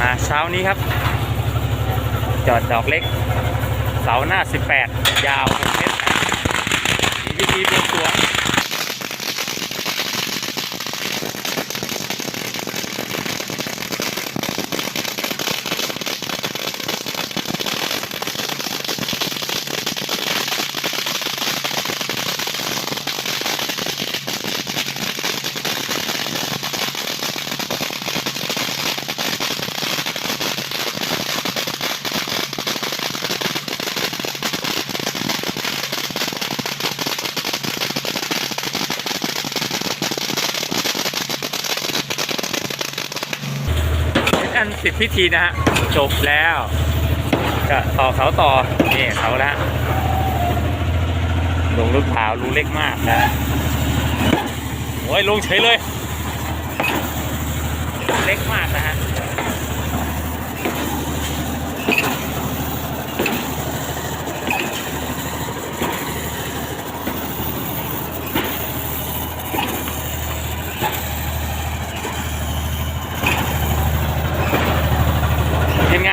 มาเช้านี้ครับ จอดดอกเล็ก เสาหน้า 18 ยาว6เมตรมีวิธีเรียงตัว อันสิบพิธีนะฮะจบแล้วก็ต่อเสาต่อนี่เสาแล้วลงลูกขาวรูเล็กมากนะโอ้ยลงเฉยเลย เล็กมากนะฮะ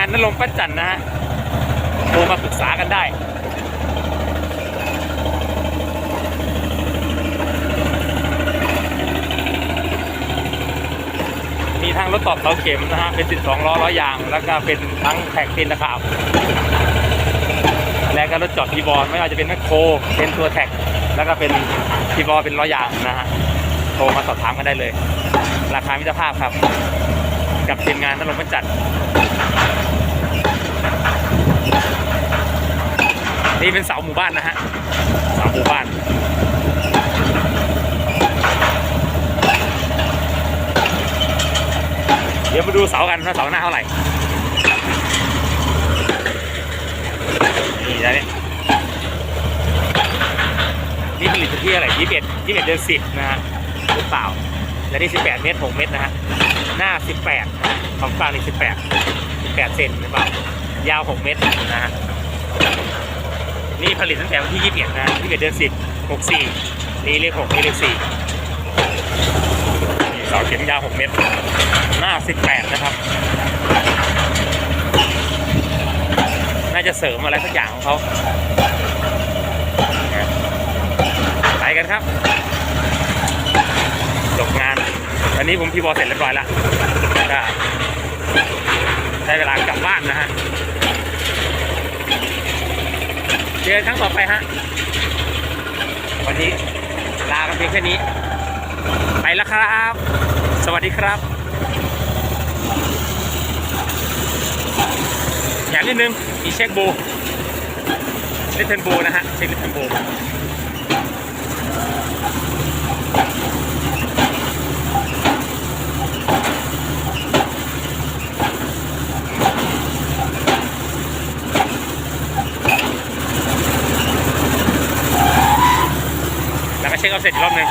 านนรงปั้นจันทร์นะฮะโทรมาปรึกษากันได้มีทั้งรถตอกเสาเข็มนะฮะ เป็น 12 ล้อล้อยาง แล้วก็เป็นทั้งแท็กตินนะครับและก็รถจอดทีบอลไม่ว่าจะเป็นแมคโคร เป็นตัวแท็ก แล้วก็เป็นทีบอลเป็นล้อยางนะฮะ โทรมาสอบถามกันได้เลย ราคามิตรภาพครับ กับทีมงานนรงค์ปั้นจันทร์ นี่เป็นเสาหมู่บ้านนะฮะเสาหมู่บ้านเดี๋ยวมาดูเสากันว่าเสาหน้าเท่าไหร่นี่นะเนี่ยนี่ผลิตที่อะไรยี่สิบเอ็ดยี่สิบเอ็ดเดือนสิบนะฮะหรือเปล่า และนี่สิบแปดเมตรหกเมตรนะฮะหน้าสิบแปดของกลางนี่สิบแปดสิบแปดเซนหรือเปล่ายาวหกเมตรนะฮะ ผลิตตั้งแต่วันที่ 21 นะ21เดือน10 64 นี่เลข6นี่เลข4นี่เสาเข็มยาว 6 เมตร หน้า 18 นะครับ น่าจะเสริมอะไรสักอย่างของเขาไปกันครับ จบงานอันนี้ผมพีบอเสร็จเรียบร้อยแล้วก็ได้เวลากลับบ้านนะฮะ เจอกันครั้งต่อไปฮะ วันนี้ลากันเพียงแค่นี้ ไปแล้วครับ สวัสดีครับแถมนิดนึง มีเช็คโบลิทเทนโบนะฮะ เช็คลิทเทนโบ เช็คเอาเสร็จอีกรอบหนึ่ง